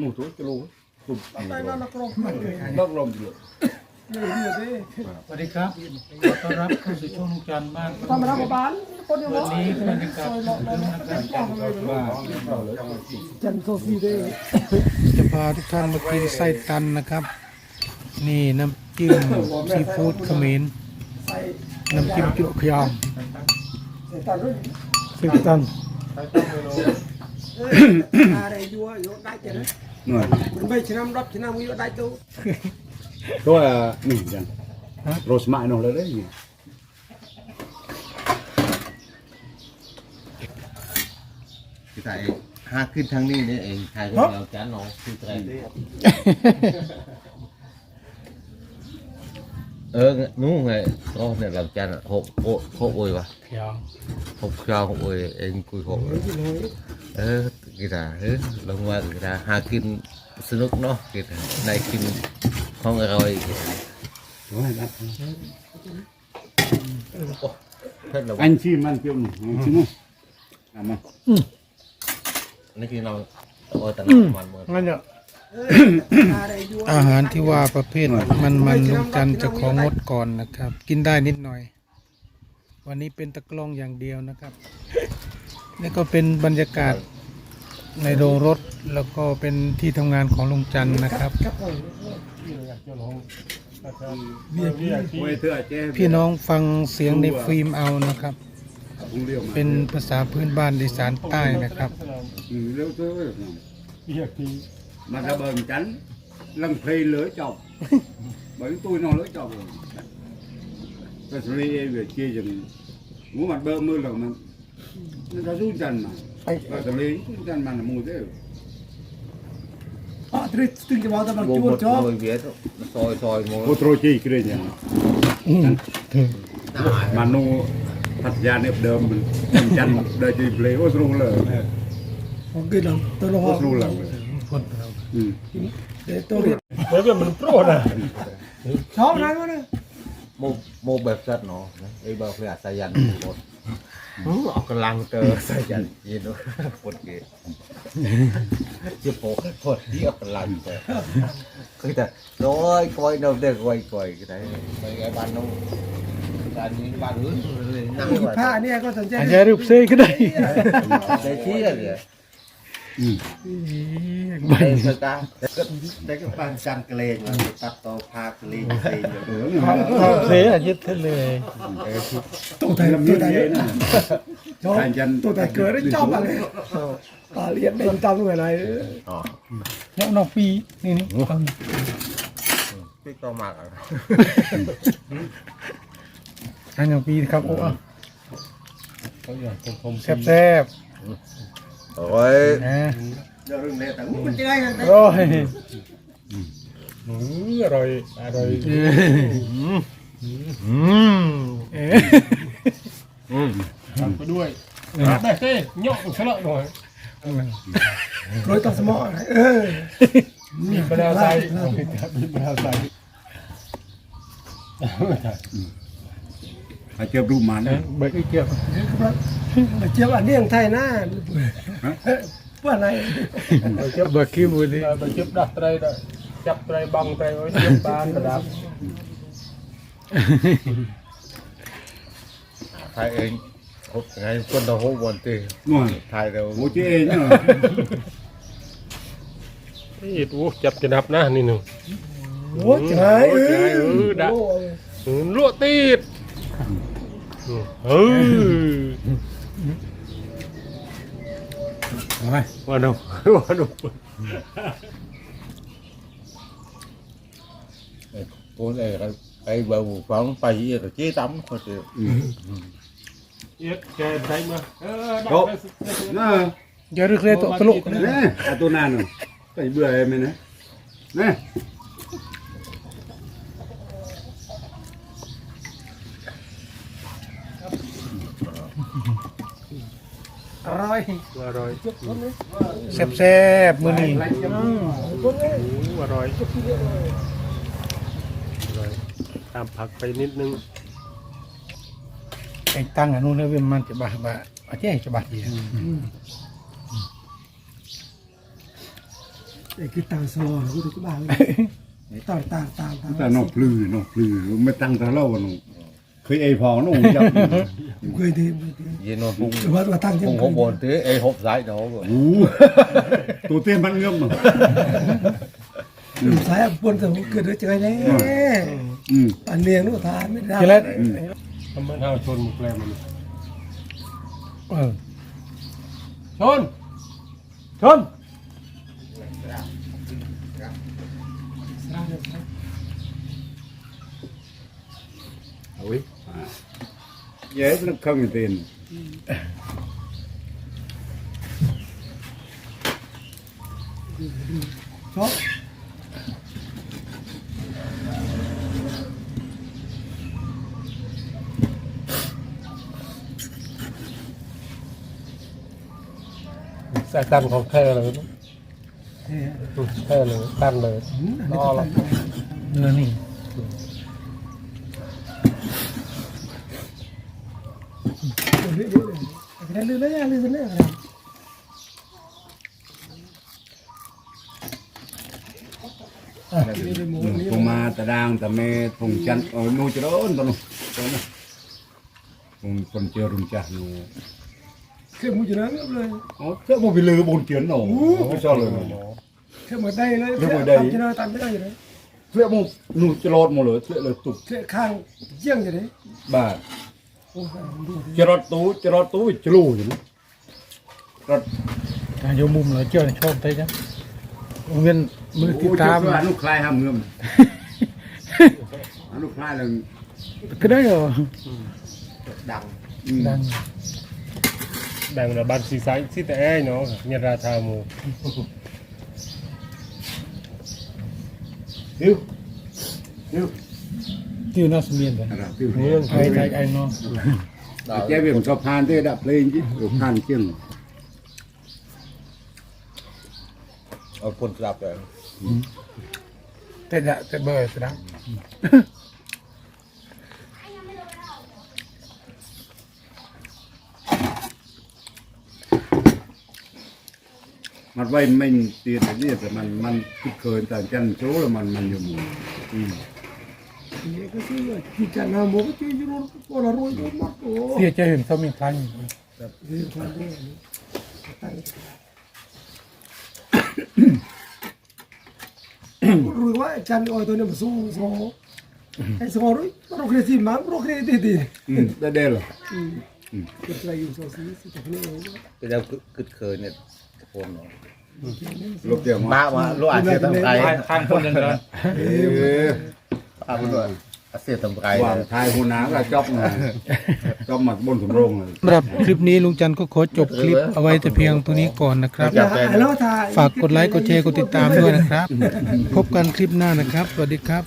นู่นตัวจะรู้ตุ่มได้นั่นนักร้องมันเลยนอกลมอยู่นี่นี่ดิสวัสดีครับขอต้อนรับเข้าสู่ช่องลุงจันทร์บ้านทำมาแล้วบ้านคนเดียววันนี้บรรยากาศคึกคืนนะครับว่าจันโซฟีเด้จะพาทุกท่านมากินไส้ตันนะครับ นี่น้ำจิ้มซีฟู้ดเขมิ้นใส่น้ำจิ้มจุกขยอมใส่ตันด้วยไส้ตันอะไรยัวยัวได้จ้ะนะ หน่อยมันไม่ชนะรับชนะมึงยัวได้ตัวตัวนี่จังโรสมาโน่เลยเลยนี่คือถ่ายหาขึ้นทางนี้นี่เองถ่ายคนเราจานน้องคือถ่ายเออนู้นไงก็เนี่ยเราจานหกหกหกโอยวะขยอมหกชาวหกโอยเองคุยหกเออกีตาเออลงมากีตาหากินสนุกเนาะกีตาในกินของอร่อยโอ้ยนะเพื่อนเราอันชีมันเกี่ยวหนูชิมอะมานี่คือเราโอ้ยตะนักมันเมื่องั้นเนี่ยอะไรยัวอาหารที่ว่าประเภทมันมันลุงจันทร์จะของงดก่อนนะครับ กินได้นิดหน่อย วันนี้เป็นตะกร้องอย่างเดียวนะครับ นี่ก็เป็นบรรยากาศในโรงรถแล้วก็เป็นที่ทำงานของลุงจันทร์นะครับ พี่น้องฟังเสียงในฟิล์มเอานะครับ เป็นภาษาพื้นบ้านอีสานใต้นะครับเร็วตัวมันระเบิดจันลังเพลเหลือจบ bởi tôi nó lỡ chọc rồi cái xử lý về chia chừng muốn mặt bơ mưa là mà nó ra rút chân mà và xử lý rút chân mà là mùi thế อ๋อทริสตึงจะบอกแต่มันโบจหวมนดจอบโดยเวียดซอยซอยโม ô tô chi cái này mà nó thật ra nếp đơm mình chân chân đời chỉ lấy ô tô lờ ผมกินแล้วตัวละห้อ ô tô lờ ừ เดี๋ยวตัวเรียนเฮ้ยมันโปรดอะชอบอะไรวะเนี่ยโมโมแบบสัตว์เนาะไอ้แบบเพื่อสายันหมด ออกกำลังเตอสายันยินว่าปวดเกศจะโปกปวดที่ออกกำลังเตอคือแต่ร้อยคอยเราเด็กคอยคอยก็ได้ไปไอ้บ้านน้องบ้านนี้บ้านอื่นเลยนั่งอีไว้ผ้าเนี่ยก็สนใจอาจจะรูปเซ่ก็ได้ได้ที่อะไร ừ ได้สตาร์ได้ก็บ้านจันเกลงตัดต่อพาเกลงเกลงเซ่อาจจะเท่เลยตัวไทย làm ตัว như ไทย thế nè ชอบ thành chân ตัวไทยเกิดได้ชอบอะไรตาเรียนเป็นจำเหมือนอะไรอ๋อแล้วน้องปีนี่นี่พี่ก็มากอะอันน้องปีครับโอ้แซ่บแซ่บ โอ้ยๆนะเรื่องนี้แต่มันจะไงกันโอ้ยอร่อย อร่อยเอ๊ะทำไปด้วยได้เต้ยกฉลาดหน่อยโรยตัดสมองอะไรเออมีบรรดาใส่ มีบรรดาใส่ phải chụp rùm màn đấy เบิกอีกเกี่ยวมาเจียวอันนี้ยังไทยนะเพื่ออะไรเบิกคิวมือดิไปจับดักไตรได้จับไตรบังไตรไว้จับบ้านกระดับถ่ายเองไงคนเราหัววันตี rồi ถ่ายเรา ngủ chế nhá นี่ดูจับจะดับนะนี่หนึ่งโอ้ยไงเออดับลวดตีด เออ rồi ว่าดูว่าดูคนเองไอ้เบาฟังไปยี่ก็ชี้ตั้มเขาจะเอ็ดแกใช้มาเออดับ Độ. nè อย่ารึกเลยตกตลกนะ nè à tôi nàn rồi phải bữa em này nè อ ร่อยอร่อยแซ่บแซ่บๆมือนี่อร่อย ตามผักไปนิดนึง ไอ้ตั้งอันนู้นเนี่ยมันจะบาบาอาจจะจะบาดเดียวไอ้คือต่างสลอกูถึงบ้านต่างต่างต่างต่างแต่นอกปลือนอกปลือไม่ตั้งแต่เล่าวันนู้นเคยไอพอน้องจับเคยดีเคยดี ยีนนพุงแต่ว่าว่าตั้งยังพุงของบนตื้อไอ้หบสายเนาะโอ้ตัวเตี้ยมันเงื่อมสายปนแต่เกิดด้วยใจแน่อืมปันเลี้ยงลูกทานไม่ได้ทีแรกทำไมเอาชนหมดแรงมันเออชน ชนอุ้ยเย้มันเข้ามีเตียน ชอบใส่ตันของแท้เลยเฮ้ยแท้เลยตันเลยอันนี้ก็ตั้งเนื้อนี่เรื่อยๆเลยอะไรเรื่อยๆเรื่อยๆเรื่อยๆ ผมมาตะดางตะเมพงจันโอ้นู จะโดนตะนูตะนูผมคนเจอรุมจักนูคือมูอยู่นั้นเลยโอ้เจ้าบ่ไปลือบนเจียนหนูไม่ชอบเลยคือเหมือนได้เลย จะรอดหมดเลยเสื้อเลยตุกเสื้อข้างเยี่ยงอยู่เลยบ้าโอ้ดูดิจะรอดตู้จะรอดตู้จะลู่อยู่นะรอดการโยมุมเหรอเจ้าชอบได้จ้ะเงินมือติดตามอนุคลายห้ามเงื่อมอนุคลายเลยก็ได้เหรอดังดังแบ่งระบาดสีสายสีแต่แอ้เนาะเนี่ยราชามูดิวดิว ที่น่าสมียนเลยอะไรดิวเมือไอ้ใจไอ้น้องแจ้เวียนชอบพานที่ดับเพลงจีหรือพานเชียงเอาคนกลับเลยแต่จะแต่เบอร์สดังมันไว้ไม่เตียนนี่แต่มันมันคิดเกินแต่จันโจ้แล้วมันมันอยู่หมู่ เรารู้อยู่หมดโอ้เสียใจเห็นเขามีครั้งเรื่องความเรื่องตั้งรู้ว่าจันอ้อยตัวนี้มันสู้สู้ไอ้สมอรู้เราเคยสิมันเราเคยดีดีอืมได้เด้อเหรอก็จะอยู่โซซีสิแต่เนี่ยก็จะกึดเคยเนี่ยโคนเนาะลบเดียวมาบ้ามาลูกอาเซียนทำไกลข้างคนนึงนะเอ้ย บ้ามาลูกอาเซียนทำไกลวางทายหัวหน้าก็จอบไงจอบหมัดบนสำโรงเลย สำหรับคลิปนี้ลุงจันทร์ก็ขอจบคลิปเอาไว้แต่เพียงตัวนี้ก่อนนะครับแล้วถ้าฝากกดไลค์กดแชร์กดติดตามด้วยนะครับ พบกันคลิปหน้านะครับ สวัสดีครับ